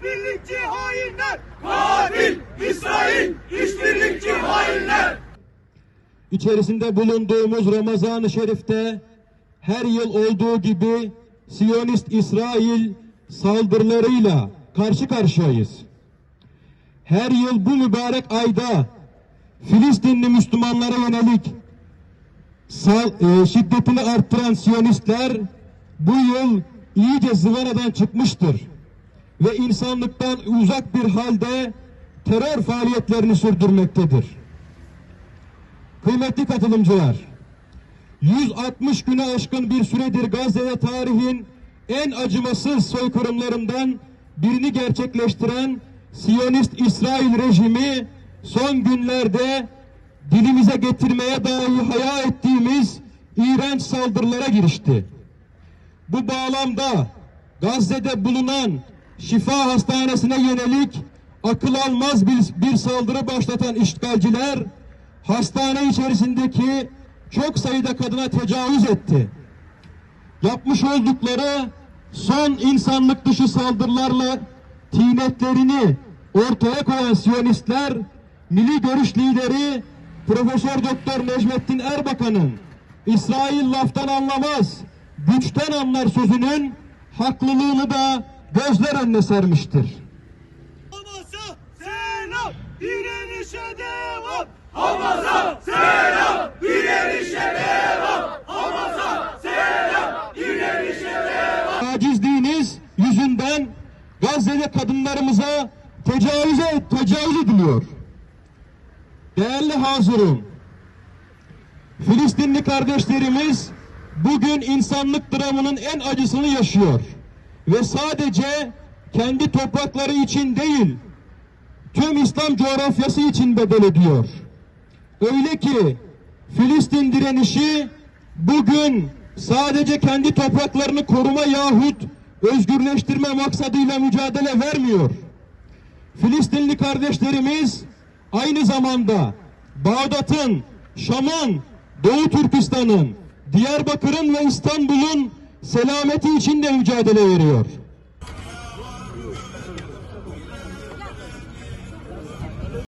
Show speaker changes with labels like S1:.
S1: işbirlikçi hainler! Katil İsrail işbirlikçi hainler! İçerisinde bulunduğumuz Ramazan-ı Şerif'te her yıl olduğu gibi Siyonist İsrail saldırılarıyla karşı karşıyayız. Her yıl bu mübarek ayda Filistinli Müslümanlara yönelik e, şiddetini arttıran Siyonistler bu yıl iyice zıvanadan çıkmıştır ve insanlıktan uzak bir halde terör faaliyetlerini sürdürmektedir. Kıymetli katılımcılar, 160 güne aşkın bir süredir Gazze'de tarihin en acımasız soykırımlarından birini gerçekleştiren Siyonist İsrail rejimi son günlerde dilimize getirmeye dahi hayal ettiğimiz iğrenç saldırılara girişti. Bu bağlamda Gazze'de bulunan şifa hastanesine yönelik akıl almaz bir, bir saldırı başlatan işgalciler hastane içerisindeki çok sayıda kadına tecavüz etti. Yapmış oldukları son insanlık dışı saldırılarla tinetlerini ortaya koyan Siyonistler milli görüş lideri Profesör Doktor Necmettin Erbakan'ın İsrail laftan anlamaz, güçten anlar sözünün haklılığını da gözler önüne sermiştir.
S2: Hamas'a selam, direnişe devam. Hamas'a selam, direnişe devam. Hamas'a selam, direnişe devam.
S1: Acizliğiniz yüzünden Gazze'de kadınlarımıza tecavüz, tecavüz ediliyor. Değerli hazırım, Filistinli kardeşlerimiz bugün insanlık dramının en acısını yaşıyor. Ve sadece kendi toprakları için değil, tüm İslam coğrafyası için bedel ediyor. Öyle ki Filistin direnişi bugün sadece kendi topraklarını koruma yahut özgürleştirme maksadıyla mücadele vermiyor. Filistinli kardeşlerimiz aynı zamanda Bağdat'ın, Şam'ın, Doğu Türkistan'ın, Diyarbakır'ın ve İstanbul'un selameti için de mücadele veriyor.